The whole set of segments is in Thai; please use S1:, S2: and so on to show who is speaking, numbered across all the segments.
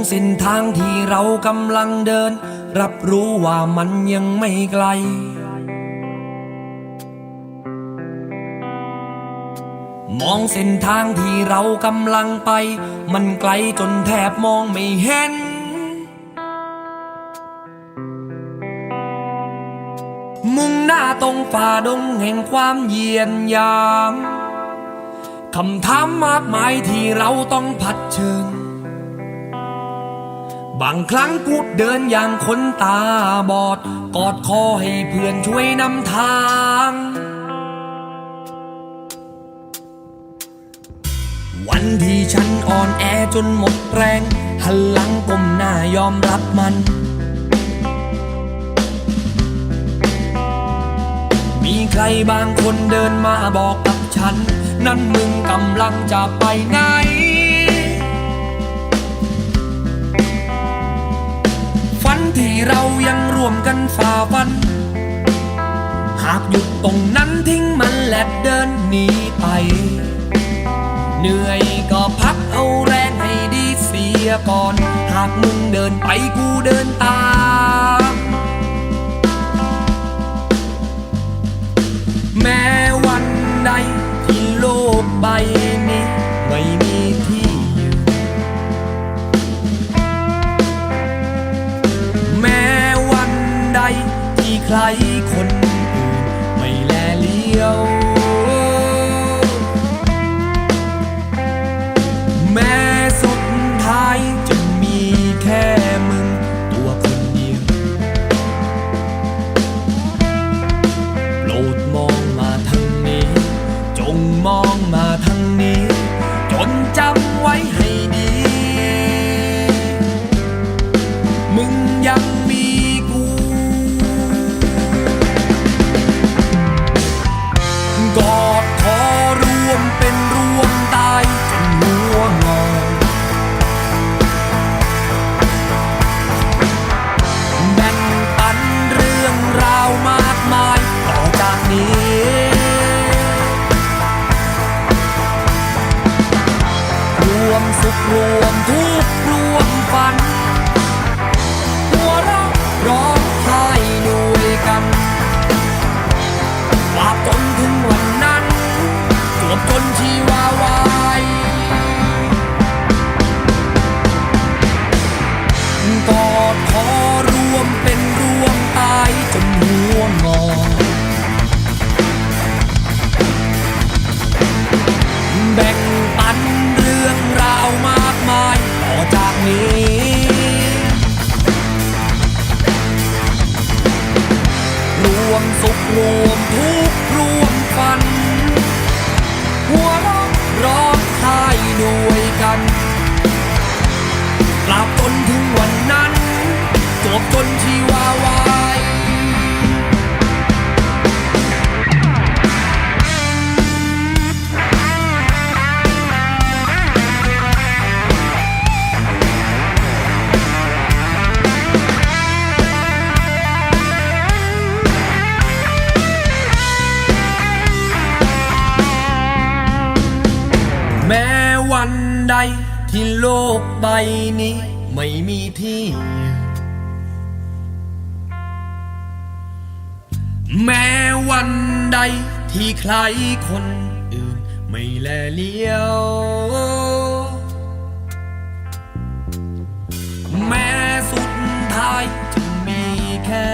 S1: มองเส้นทางที่เรากำลังเดิน รับรู้ว่ามันยังไม่ไกล มองเส้นทางที่เรากำลังไป มันไกลจนแทบมองไม่เห็น มุ่งหน้าตรงฝ่าดงแห่งความเยียนยามคำถามมากมายที่เราต้องผัดเชิญ บางครั้งกูเดินอย่างคนตาบอด กอดคอให้เพื่อนช่วยนำทาง วันที่ฉันอ่อนแอจนหมดแรง หันหลังก้มหน้ายอมรับมัน มีใครบางคนเดินมาบอกกับฉัน นั่นมึงกำลังจะไปไหน เรายังร่วมกันฝ่าฟัน หากหยุดตรงนั้นทิ้งมันและเดินหนีไป เหนื่อยก็พักเอาแรงให้ดีเสียก่อน หากมึงเดินไปกูเดินตามแม้วันใดที่โลกใบ ใครคนอื่นไม่แลเลี้ยว จนชีวาวายกอดคอรวมเป็นรวมตายจน ที่โลกใบนี้ไม่มีที่ แม้วันใดที่ใครคนอื่นไม่แลเลี้ยว แม้สุดท้ายจะมีแค่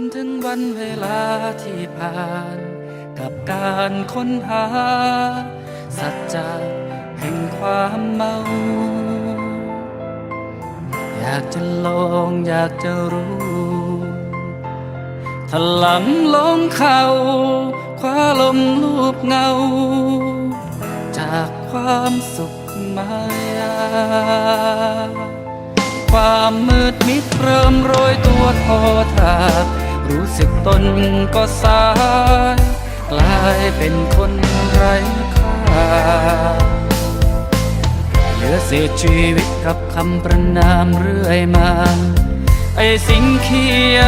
S1: นถึงวันเวลาที่
S2: ผ่าน กับการค้นหา สัจจะแห่งความเมา อยากจะลองอยากจะรู้ถลำลงเขาคว้าลมลูบเงา จากความสุขมายา ความมืดมิดเริ่มโรยตัวทอทา รู้สึกตนก็สาย กลายเป็นคนไร้ค่าเหลือเศษชีวิตกับคำประนามเรื่อยมา ไอสิ่งเขีย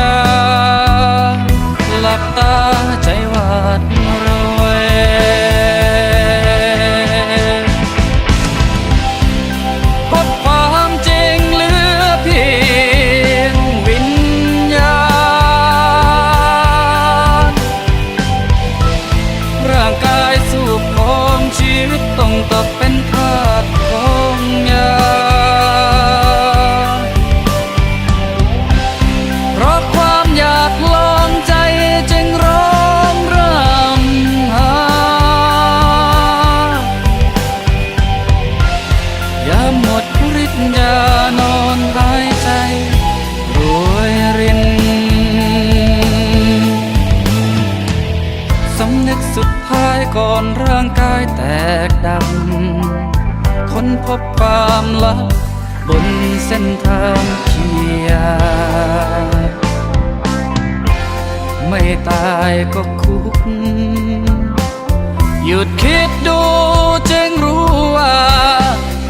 S2: หลับตาใจวาดร บความลับบนเส้นทางเขียวไม่ตายก็คุก หยุดคิดดูจึงรู้ว่า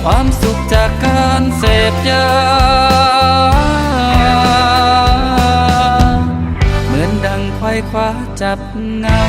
S2: ความสุขจากการเสพยาเหมือนดังไขว้คว้าจับเงา